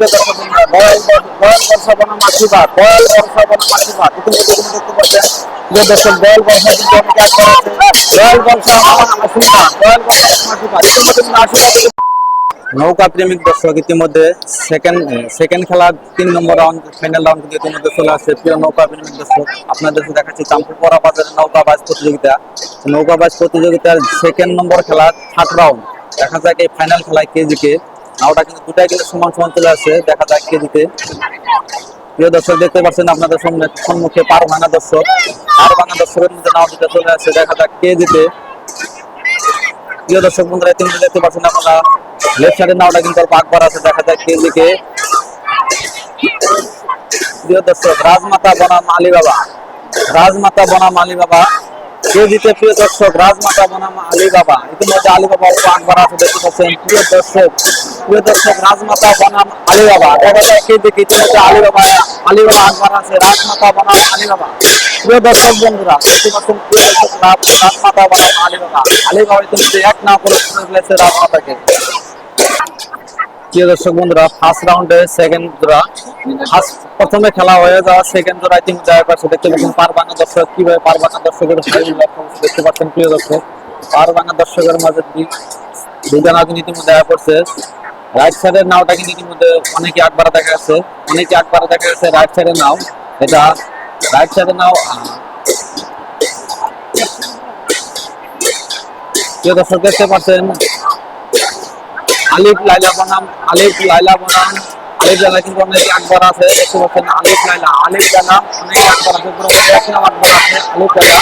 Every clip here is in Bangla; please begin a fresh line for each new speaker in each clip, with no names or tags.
বর্ষা নৌকা প্রেমিক দর্শক ইতিমধ্যে সেকেন্ড সেকেন্ড খেলার তিন নম্বর রাউন্ড ফাইনাল রাউন্ড ইতিমধ্যে চলে আসছে। প্রিয় নৌকা প্রেমিক দর্শক, আপনাদের দেখাচ্ছি চাম্পুরপাড়া বাজারের নৌকা বাজ প্রতিযোগিতা। নৌকা বাজ প্রতিযোগিতার সেকেন্ড নম্বর খেলা থার্ড রাউন্ড দেখা যাক এই ফাইনাল খেলায় কে জিকে নাওটা কিন্তু দুটাই কিন্তু সমান সমান চলে আসছে, দেখা যাক কে জিতে প্রিয় দর্শক, দেখতে পাচ্ছেন আপনাদের সামনে সম্মুখে পার ভাঙা দর্শক। পার ভাঙা দর্শকের মধ্যে নাও দুটা চলে আসছে, দেখা যাক কে জিতে প্রিয় দর্শক বন্ধুরা ইতিমধ্যে দেখতে পাচ্ছেন আপনারা। লেফট সাইডের নাওটা কিন্তু পাক করা আছে, দেখা যাক কে দিকে প্রিয় দর্শক, রাজমাতা বনাম আলী বাবা রাজমাতা বনাম আলী বাবা কে প্রিয় দর্শক, রাজমাতা বনাম আলী বাবা। ইতিমধ্যে আলী বাবা পাক করা আছে, দেখতে পাচ্ছেন। প্রিয় দর্শক প্রিয় দর্শক, রাজমাতা বনাম আলী বাবা। দেখা? যায় ইতিমধ্যে আলী বাবা আলী বাবা আকবর আছে। রাজমাতা বনাম আলী বাবা। প্রিয় দর্শক বন্ধুরা, দেখতে পাচ্ছেন, প্রিয় দর্শক রাজ- রাজমাতা বনাম আলী বাবা। আলী বাবা ইতিমধ্যে এক না করে রাজমাতাকে। প্রিয় দর্শক বন্ধুরা ফার্স্ট রাউন্ডে সেকেন্ড জোড়া ফার্স্ট প্রথমে খেলা হয়ে যাওয়া সেকেন্ড জোড়া টিম জয় পাচ্ছে দেখতে পাচ্ছেন পারবানা দর্শক। কীভাবে পারবানা দর্শকের ফাইনাল দেখতে পাচ্ছেন প্রিয় দর্শক? পারবানা দর্শকের মাঝে নাও কিন্তু ইতিমধ্যে দেখা করছে রাইট সাইডের নাওটা কিন্তু ইতিমধ্যে অনেকে আকবারা দেখা যাচ্ছে অনেকে আকবারা দেখা যাচ্ছে রাইট সাইডের নাও। এটা রাইট সাইডের নাও। প্রিয় দর্শক, দেখতে পাচ্ছেন আলিফ লাইলা বনাম, আলিফ লাইলা বনাম, আলিফ লাইলা কিন্তু অনেক আকবর আছে, দেখতে পাচ্ছেন আলিফ লাইলা আলিফ লাইলা অনেক আকবর আছে, পুরো এক নাম আকবর আছে, আলিফ লাইলা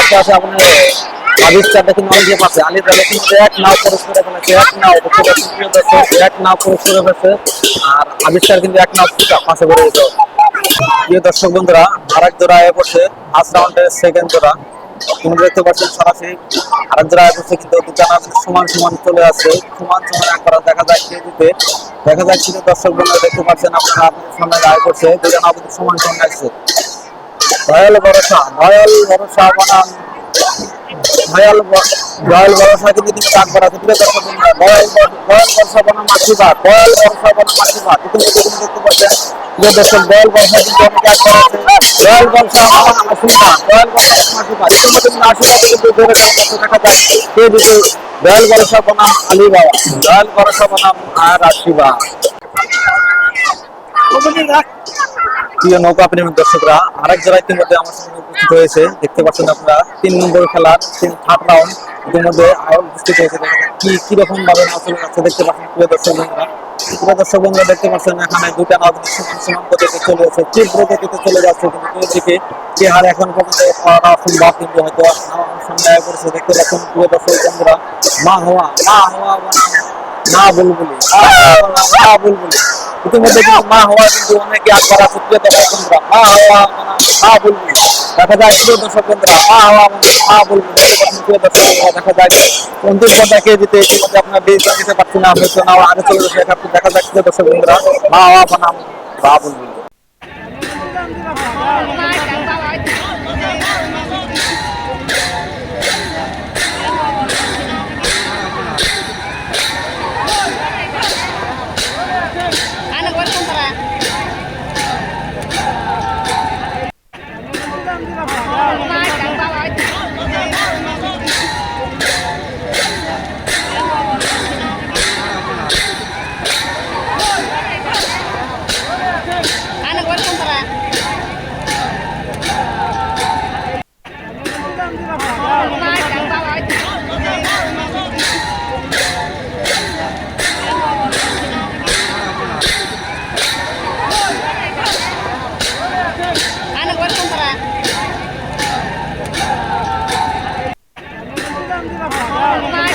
একটা আছে আপনার আবিষ্কারটা কিন্তু অনেকে পাচ্ছে, আলিফ লাইলা কিন্তু এক নাও পুরস্কার ফেলেছে, এক নাও এক নাও পুরস্কার ফেলেছে, আর আবিষ্কার কিন্তু এক নাও পাশে করে দিত প্রিয় দর্শক বন্ধুরা আরেক জোড়া আয় পড়ছে ফার্স্ট রাউন্ডের সেকেন্ড জোড়া। তুমি দেখতে পাচ্ছেন সরাসরি আরেক জোড়া কিন্তু দুটা সমান সমান চলে আসছে সমান সমান একবার দেখা যায় কে দেখা যায় কিন্তু দর্শক বন্ধু দেখতে পাচ্ছেন আপনারা, আপনাদের সামনে আয় করছে দুটা না সমান সমান আসছে। ভয়াল ভরসা ভয়াল ভরসা, বনাম। রয়্যাল রয়্যাল ভরসা কিন্তু তিনি কাজ করা আছে দর্শক রয়্যাল ভরসা বনাম আশীর্বাদ রয়্যাল ভরসা বনাম আশীর্বাদ ইতিমধ্যে কিন্তু দেখতে পাচ্ছেন প্রিয় দর্শক কিন্তু করা জোরে দেখা যায় আলী বাবা প্রিয় নৌকা দর্শকরা আরেক যারা ইতিমধ্যে আমার হয়েছে দেখতে পাচ্ছেন আপনারা, তিন নম্বর খেলার থার্ড রাউন্ড ইতিমধ্যে উপস্থিত কি কীরকম ভাবে নাচ চলে যাচ্ছে দেখতে পাচ্ছেন প্রিয় দর্শক বন্ধুরা। প্রিয় দর্শক বন্ধুরা, দেখতে পাচ্ছেন এখানে দুটা নাচ সমান সমান চলে যাচ্ছে তীব্র গতিতে চলে যাচ্ছে কিন্তু কেউ দিকে। যে হার এখন পর্যন্ত পাওয়া সম্ভব কিন্তু হয়তো আয় করেছে দেখতে পাচ্ছেন প্রিয় দর্শক বন্ধুরা মা হওয়া মা হওয়া। বনাম না। বুলবুলি মা বুলবুলি ইতিমধ্যে কিন্তু মা হওয়া কিন্তু অনেকে আছে, প্রিয় দর্শক বন্ধুরা, মা হওয়া মা বুলবুল দেখা যায় প্রিয় দর্শক বন্ধুরা, মা হওয়া মা বুলবুল প্রিয় দর্শক দেখা যায় অন্তিম পর্যায়ে কে দিতে ইতিমধ্যে আপনার ডিসিশন দিতে পারছি না হয়তো না আগে চলে যাচ্ছে দেখা যায় প্রিয় দর্শক বন্ধুরা, মা হওয়া মানে মা বুলবুল
Oh my